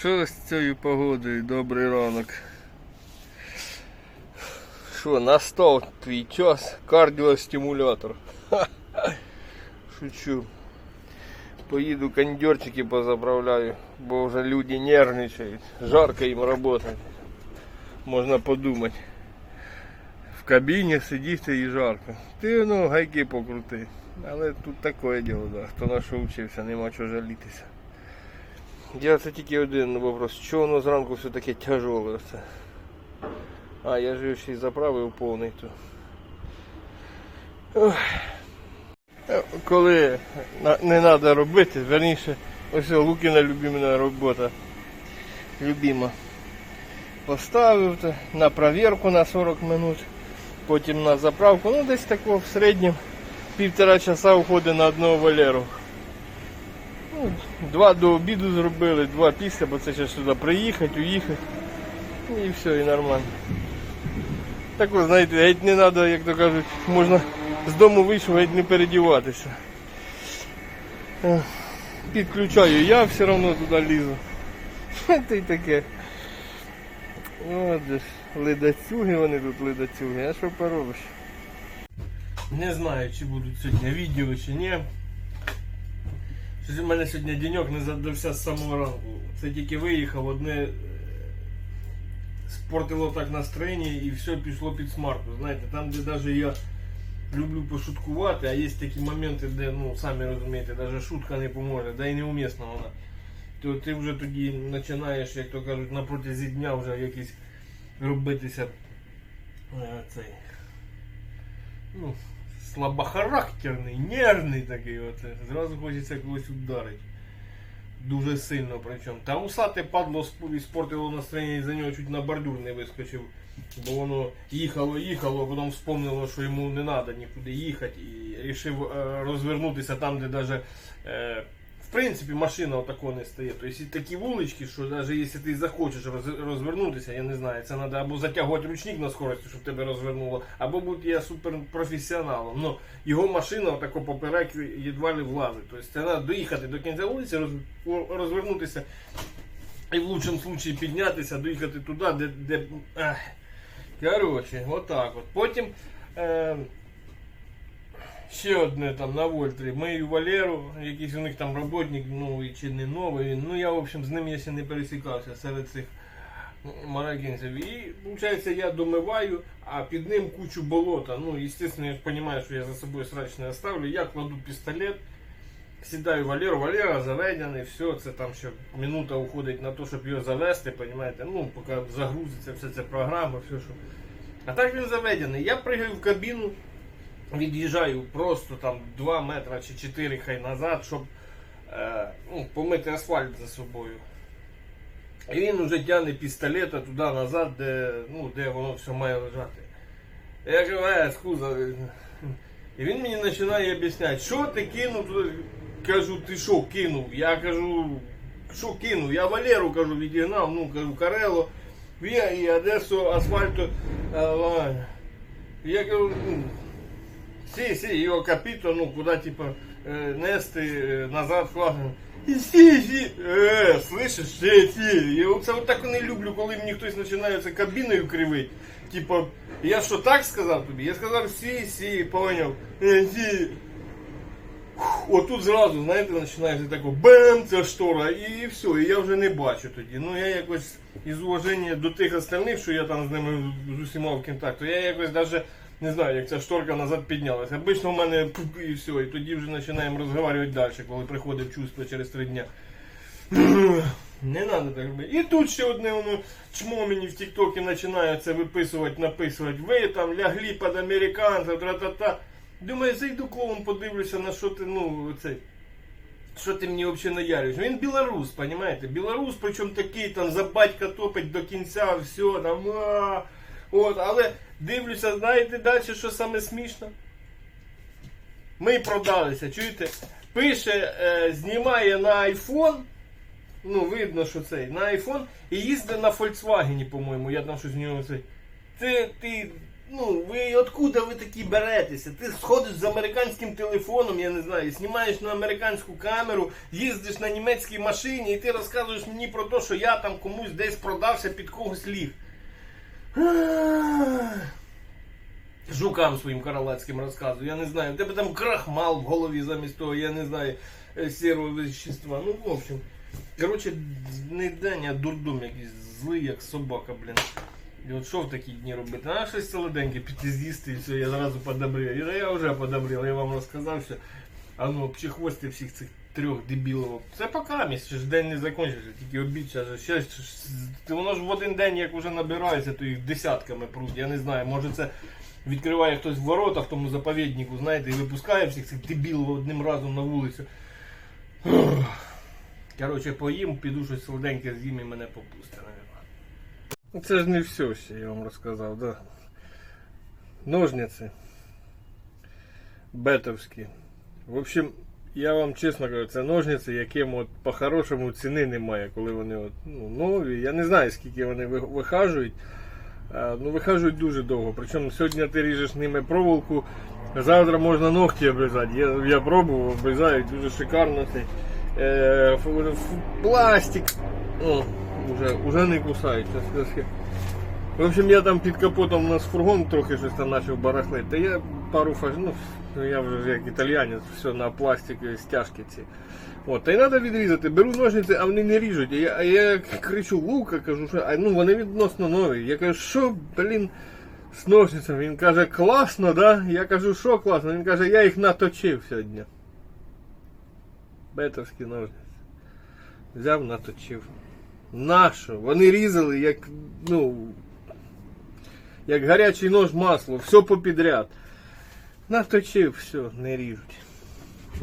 Що з цією погодою? Добрий ранок. Що, настав твій час кардіостимулятор. Ха-ха. Шучу. Поїду кондерчики позаправляю, бо вже люди нервничають. Жарко їм працювати. Можна подумати. В кабіні сидіти і жарко. Ти ну гайки покрути. Але тут таке діло, да. хто на що вчився, нема чого жалітися. Я це тільки один вопрос. Чого воно зранку все таке тяжоле? Це? А, я ж ще й заправив повний то. Е, Коли не треба робити, верніше, ось Лукіна любимна робота. Любима. Поставив на провірку на 40 минут, потім на заправку. Ну десь такого в середньому півтора часа уходить на одного Валеру. Ну, Два до обіду зробили, два після, бо це ще сюди приїхати, уїхати. Ну, І все, і нормально. Так ось, знаєте, геть не треба, як то кажуть, можна з дому вийшов, геть не передіватися. Підключаю, я все одно туди лізу. Та й таке. От ж, ледацюги вони тут ледацюги, а що поробиш? Не знаю, чи будуть сьогодні відео, чи ні. Щось у мене сьогодні денек не задався з самого ранку. Це тільки виїхав, одне е, спортило так настроєння і все пішло під смарку. Знаєте, там, де навіть я люблю пошуткувати, а є такі моменти, де, ну, самі розумієте, навіть шутка не поможе, да і неумісна вона. То ти вже тоді починаєш, як то кажуть, на протязі дня вже якийсь робитися е, цей. Ну, слабохарактерний, нервний такий. от, Зразу хочеться когось ударити. Дуже сильно причому. Та усате падло сп- спортило настроєння і за нього чуть на бордюр не вискочив. Бо воно їхало, їхало, а потім вспомнило, що йому не треба нікуди їхати і вирішив е, розвернутися там, де навіть в принципі машина отако не стає. Тобто такі вулички, що навіть якщо ти захочеш роз- розвернутися, я не знаю, це треба або затягувати ручник на скорості, щоб тебе розвернуло, або бути я суперпрофесіоналом. Ну, його машина отако поперек едва ли влазить. Тобто це треба доїхати до кінця вулиці, роз- розвернутися і в лучшому випадку піднятися, доїхати туди, де. де. Коротше, отак от. Потім. Е, Ще одне там на Вольтрі. Мию Валеру, якийсь у них там роботник новий чи не новий. Ну я в общем з ним я ще не пересікався серед цих марагінців. І виходить, я домиваю, а під ним кучу болота. Ну, звісно, я ж розумію, що я за собою срач не оставлю. Я кладу пістолет, сідаю Валеру, Валера заведений, все, це там ще минута уходить на те, щоб його завести, розумієте? Ну, поки загрузиться вся ця програма, все що. А так він заведений. Я пригаю в кабіну, від'їжджаю просто там 2 метри чи 4 хай назад, щоб е, ну, помити асфальт за собою. І він вже тягне пістолета туди назад, де, ну, де воно все має лежати. Я кажу, е, скуза. І він мені починає об'ясняти, що ти кинув туди. Кажу, ти що кинув? Я кажу, що кинув? Я Валеру кажу, відігнав, ну кажу, Карело, Віа і Одесу асфальту. е. Я кажу, ну, сі, сі, його капіто, ну, куди, типа, е, нести е, назад флаг. І сі, сі, е, слышиш, сі, сі. Я оце от так не люблю, коли мені хтось починає це кабіною кривить. Типа, я що так сказав тобі? Я сказав сі, сі, поняв. Е, сі. Отут зразу, знаєте, починається тако бем, ця штора, і все, і я вже не бачу тоді. Ну я якось із уваження до тих остальних, що я там з ними з усіма в контакту, я якось навіть не знаю, як ця шторка назад піднялася. Обично в мене і все, і тоді вже починаємо розговорювати далі, коли приходить чувство через три дня. Не треба так робити. І тут ще одне воно чмо мені в Тіктокі починає це виписувати, написувати. Ви там лягли під американців, тра-та-та. Думаю, зайду клоун, подивлюся, на що ти, ну, цей. Що ти мені взагалі наярюєш? Він білорус, понимаєте? Білорус, причому такий там за батька топить до кінця, все там. А, от, але дивлюся, знаєте далі, що саме смішно? Ми продалися, чуєте? Пише, е, знімає на iPhone. Ну, видно, що цей, на iPhone і їздить на Volkswagen, по-моєму. Я там щось в нього цей. Ти, ти ну, ви откуда ви такі беретеся? Ти сходиш з американським телефоном, я не знаю, знімаєш на американську камеру, їздиш на німецькій машині і ти розказуєш мені про те, що я там комусь десь продався під когось ліг. Жукам своїм каралацьким розказую, я не знаю, у тебе там крахмал в голові замість того, я не знаю, е, сірого вещества. Ну, в общем. Коротше, не день, а дурдом якийсь злий, як собака, блін. І от що в такі дні робити? А щось солоденьке піти з'їсти і все, я зразу подобрів. І я вже подобрів, я вам розказав, що а ну, пчихвости всіх цих трьох дебілів. Це місць, ще ж день не закінчився, тільки обід ще, ще- воно ж в один день, як вже набирається, то їх десятками пруть. Я не знаю, може це відкриває хтось в ворота в тому заповіднику, знаєте, і випускає всіх цих дебілів одним разом на вулицю. Коротше, поїм, піду щось солоденьке з'їм і мене попусте, навіть. Це ж не все ще, я вам розказав, да. Ножниці. Бетовські. В общем, я вам чесно кажу, це ножниці, яким от по-хорошому ціни немає, коли вони от, ну, нові. Я не знаю, скільки вони вихажують. Е, Ну, вихажують дуже довго. Причому сьогодні ти ріжеш ними проволоку, завтра можна ногті обрізати. Я, я пробував, обрізають дуже шикарно. Е, пластик. О, уже, уже не кусають. В общем, я там під капотом у нас фургон трохи щось там почав барахлити. Пару фаж... ну, я вже як італіянець, все на пластик стяжки ці. От, та й треба відрізати. Беру ножниці, а вони не ріжуть. Я, я кричу лука, кажу, що а, ну, вони відносно нові. Я кажу, що, блін, з ножницями? Він каже, класно, да? Я кажу, що класно? Він каже, я їх наточив сьогодні. Бетовські ножниці. Взяв, наточив. Нащо? Вони різали, як, ну, як гарячий нож масло, все попідряд. Наточив, все, не ріжуть.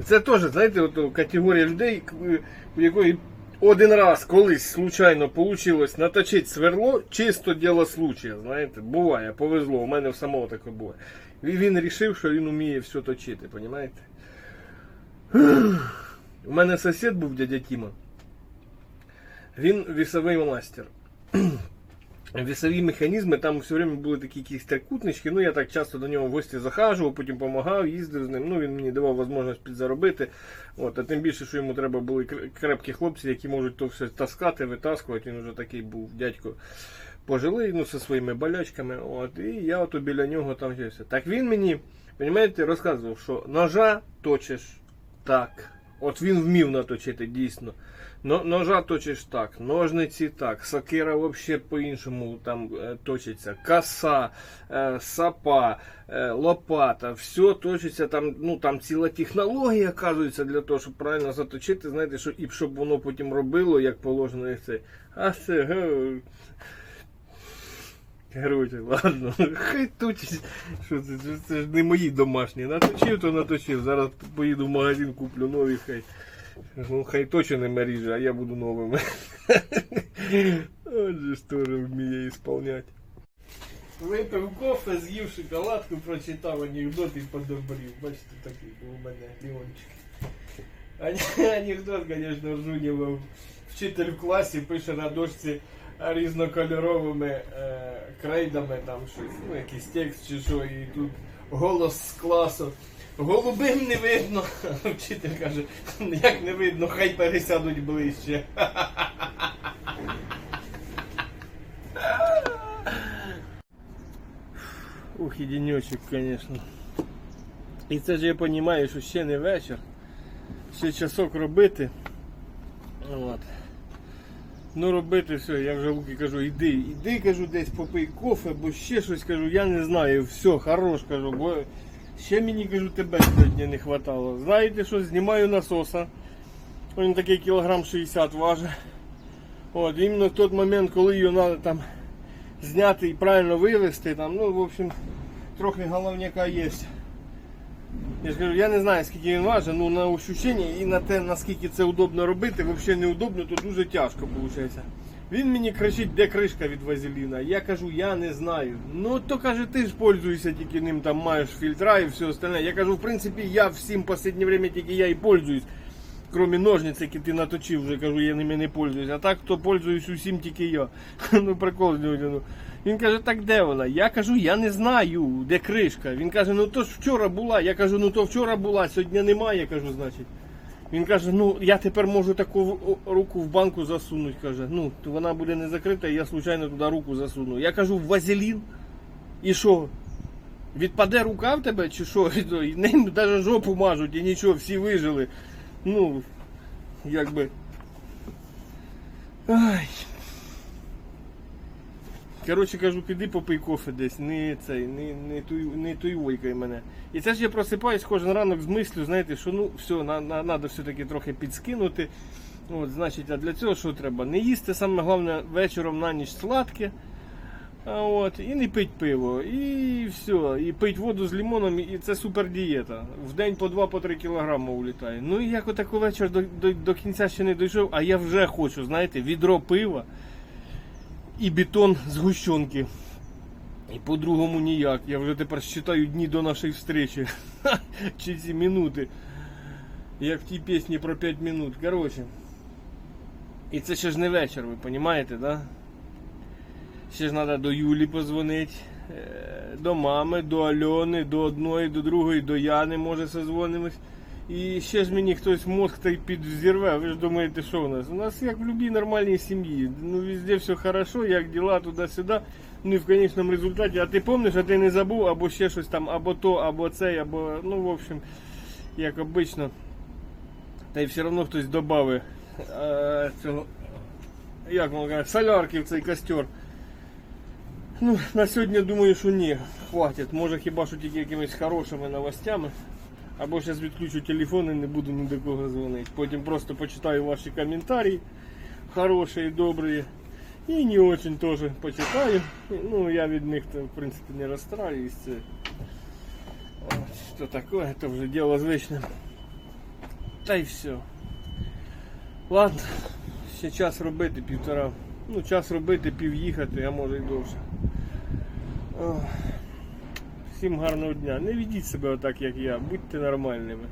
Це теж, знаєте, от категорія людей, у якої один раз колись случайно вийшло наточити сверло, чисто діло случая, знаєте, буває, повезло, у мене в самого таке буває. І він вирішив, що він вміє все точити, розумієте? У мене сусід був дядя Тіма. Він вісовий мастер. Вісові механізми, там все время були такі якісь трикутнички. Ну я так часто до нього в гості захажував, потім допомагав, їздив з ним. Ну він мені давав можливість підзаробити. От, а тим більше, що йому треба були крепкі хлопці, які можуть то все таскати, витаскувати. Він вже такий був дядько пожилий, ну зі своїми болячками. От, і я от біля нього там все. Так він мені, розумієте, розказував, що ножа точиш так. От він вмів наточити дійсно. Но, ножа точиш так, ножниці так, сокира взагалі по-іншому там е, точиться, коса, е, сапа, е, лопата, все точиться, там, ну, там ціла технологія, оказується, для того, щоб правильно заточити, знаєте, що, і щоб воно потім робило, як положено, і це. А це. Короче, ладно, хай точить. Що це, це, це ж не мої домашні. Наточив, то наточив. Зараз поїду в магазин, куплю нові, хай. Ну, хай точеними ріже, а я буду новими. Отже ж теж вміє ісполняти. Випив кофе, з'їв шоколадку, прочитав анекдот і подобрів. Бачите, такий був у мене Леончик. Ан- Анекдот, звісно, Жунєва. Вчитель в класі пише на дошці різнокольоровими е, крейдами там щось, ну якийсь текст чи що, і тут голос з класу. Голубим не видно. Вчитель каже, як не видно, хай пересядуть ближче. Ух, і денечок, звісно. І це ж я розумію, що ще не вечір. Ще часок робити. От. Ну робити все, я вже Луки кажу, іди, іди, кажу, десь попий кофе, бо ще щось кажу, я не знаю, все, хорош, кажу, бо ще мені кажу, тебе сьогодні не хватало. Знаєте що, знімаю насоса. Він такий кілограм 60 важить. От, іменно в той момент, коли його треба там зняти і правильно вивезти, там, ну, в общем, трохи головняка є. Я ж кажу, я не знаю, скільки він важить, ну на ощущення і на те, наскільки це удобно робити, взагалі неудобно, то дуже тяжко виходить. Він мені кричить, де кришка від вазеліна. Я кажу, я не знаю. Ну то каже, ти ж пользуєшся тільки ним, там маєш фільтра і все остальне. Я кажу, в принципі, я всім в останнє время тільки я і пользуюсь. Кроме ножниць, які ти наточив, вже кажу, я ними не пользуюсь. А так то пользуюсь усім тільки я. ну прикол з нього. Він каже, так де вона? Я кажу, я не знаю, де кришка. Він каже, ну то ж вчора була. Я кажу, ну то вчора була, сьогодні немає, я кажу, значить. Він каже, ну я тепер можу таку руку в банку засунути. Каже, ну то вона буде не закрита, я случайно туди руку засуну. Я кажу, в вазелін. І що? Відпаде рука в тебе чи що? І Ним навіть жопу мажуть і нічого, всі вижили. Ну, якби. Ай. Коротше кажу, піди попий кофе десь, не цей, не, не, туй, не туйвойкай мене. І це ж я просипаюсь кожен ранок з мислю, знаєте, що ну все, на, на, надо все-таки трохи підскинути. От, значить, а для цього що треба? Не їсти, саме головне вечором на ніч сладке. От, і не пить пиво, і все, і пить воду з лимоном, і це супер дієта. В день по 2-3 кілограми улітає. Ну і як отако вечір до, до, до кінця ще не дійшов, а я вже хочу, знаєте, відро пива і бетон з гущонки. І по-другому ніяк. Я вже тепер считаю дні до нашої встречі. Чи ці минути. Як в тій пісні про 5 минут. Коротше. І це ще ж не вечір, ви розумієте, да? Ще ж треба до Юлі позвонити, е, до мами, до Альони, до одної, до другої, до Яни, може, созвонимось. І ще ж мені хтось мозг той підзірве. Ви ж думаєте, що у нас? У нас як в будь-якій нормальній сім'ї. Ну, везде все хорошо, як діла туди-сюди. Ну і в конечному результаті, а ти пам'ятаєш, а ти не забув, або ще щось там, або то, або цей, або, ну, в общем, як обично. Та й все одно хтось додав цього, як можна казати, солярки в цей костер. Ну, на сьогодні думаю, що ні, хватить. Може хіба що тільки якимись хорошими новостями. Або зараз відключу телефон і не буду ні до кого дзвонити. Потім просто почитаю ваші коментарі. Хороші, добрі. І не очень теж почитаю. Ну, я від них в принципі не розстраюсь. Це... Що таке, це вже діло звичне. Та й все. Ладно, ще час робити півтора. Ну, час робити, пів їхати, а може й довше. Всім гарного дня. Не ведіть себе отак, як я. Будьте нормальними.